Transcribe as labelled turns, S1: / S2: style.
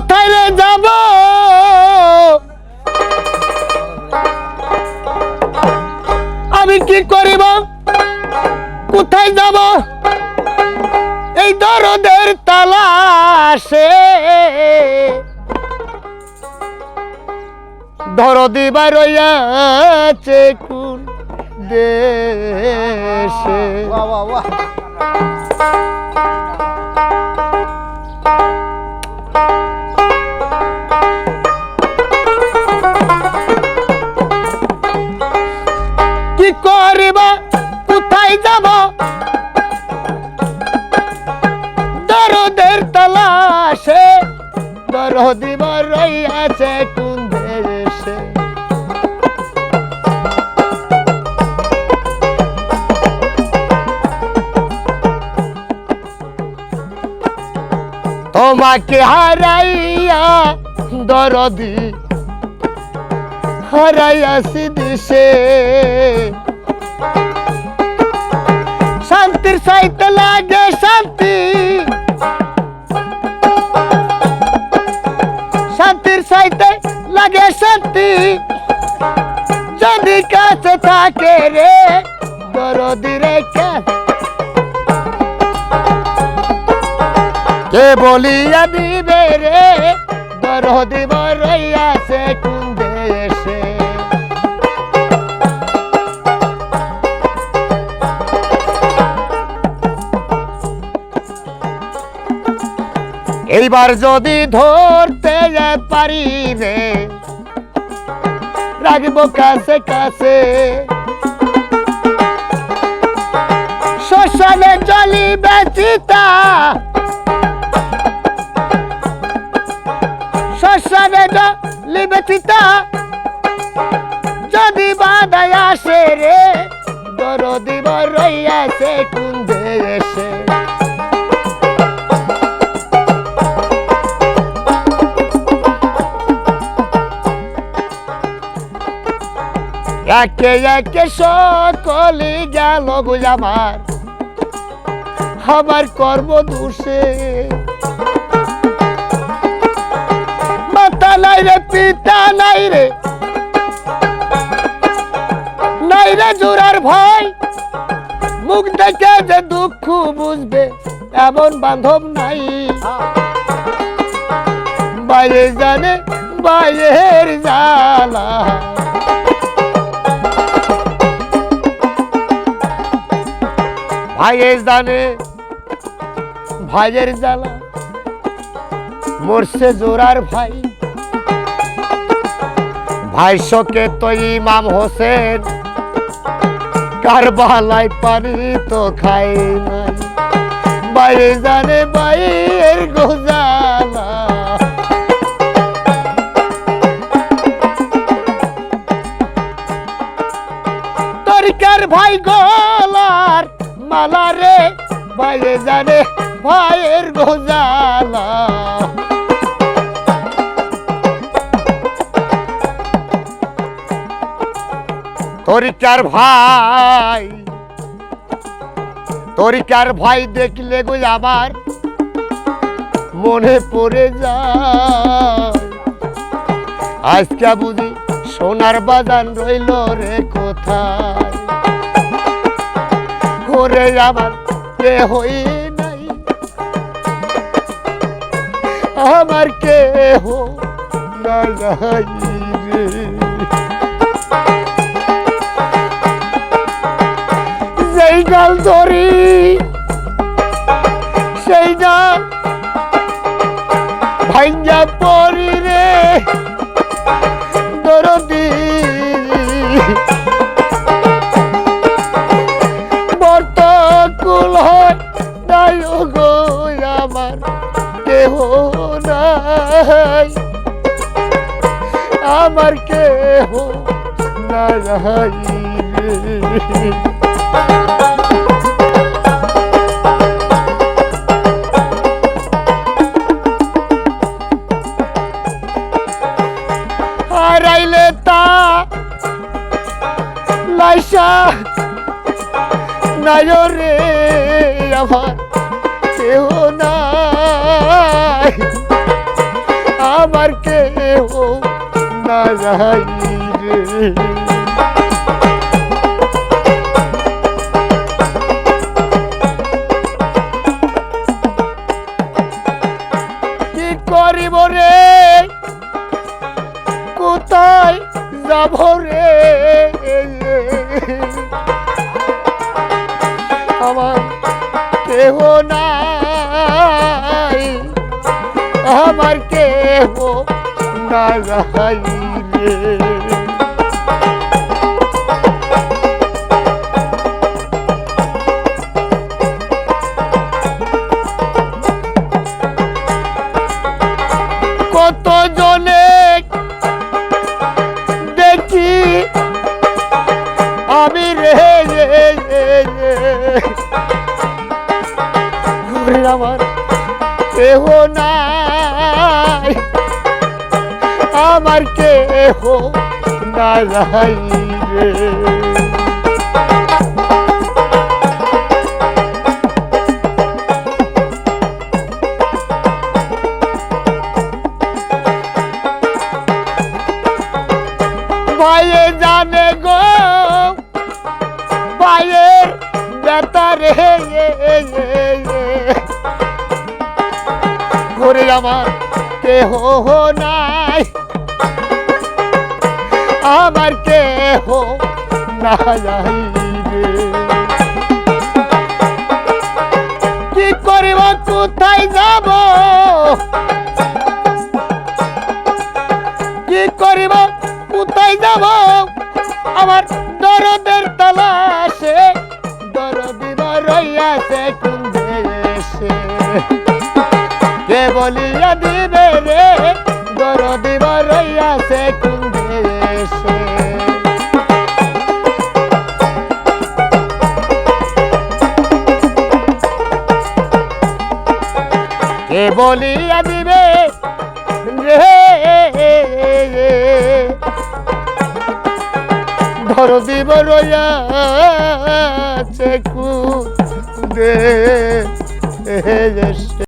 S1: কোথায় যাব? আমি কি করিব? কোথায় যাব? এই দরদের তালাশে। দরদি রইয়াছে কোন দেশে?
S2: বাহ বাহ।
S1: দরদি রইয়াছে কোন দেশে তোমাকে হারাইয়া দরদি হারাইয়াছি দিশে শান্তির সাইতে লাগে শান্তি। লাগে শান্তি। যদি কাছে থাকে রে, দরদি রে কাছে কে বলিয়া দিবে রে, দরদি বরইয়াছে কোন দেশে? এইবার যদি ধরতে পারি রে রাখব কাছে কাছে। শ্মশানে জলি বেচিতা শ্মশানে জলি বেচিতা যদি বাধায় আসে রে, দরদি রইয়াছে কোন দেশে একে একে সকলি গেল আমার। আমার কর্ম দোষে মাতা নাই রে, পিতা নাই রে। নাই রে জোরার ভয়। মুখ দেখে যে দুঃখ বুঝবে, এমন বান্ধব নাই। বাইরে জানে বাইরের জ্বালা। ভাইয়ের জানে, ভাইয়ের জ্বালা, মরছে জোরার ভাই। ভাই শোকে তো ইমাম হোসেন পানি তো খাই নাই। বাইরে জানে বাইয়ের গোজালা। তরিকার ভাই গলার মালা রে, বাইরে জানে ভাইয়ের গোজালা। তরিকার ভাই? তরিকার ভাই দেখলে গো আমার মনে পড়ে যায়। আজকে বুঝি সোনার বাজান রইল রে কোথায়? ঘরে আমার কে হই নাই? আমার কে হো নাই রে? যেই ধরি, সেই ডাল ভাঙ্গা পরি আমার কেহ নাই রে হারাইলে তা লাইসা নাই রে আমার কেহ নাই। আমার না যাই রে। কি করিব রে? কোথায় যাব রে? না যাই আমার কেহ না যাই রে পায়ে জানে গো পায়ের বেতারে করে আমার কেহ নাই আমার কেহ না কি করিব, কোথায় যাব? কি করিব, কোথায় যাব? আমার দরদের তালাশে দরদিব রইয়াছে কোন দেশে কে বলিয়া দিবে রে দরদিব বলিয়া দিবে রে ধর দিব রয়া চেকু দে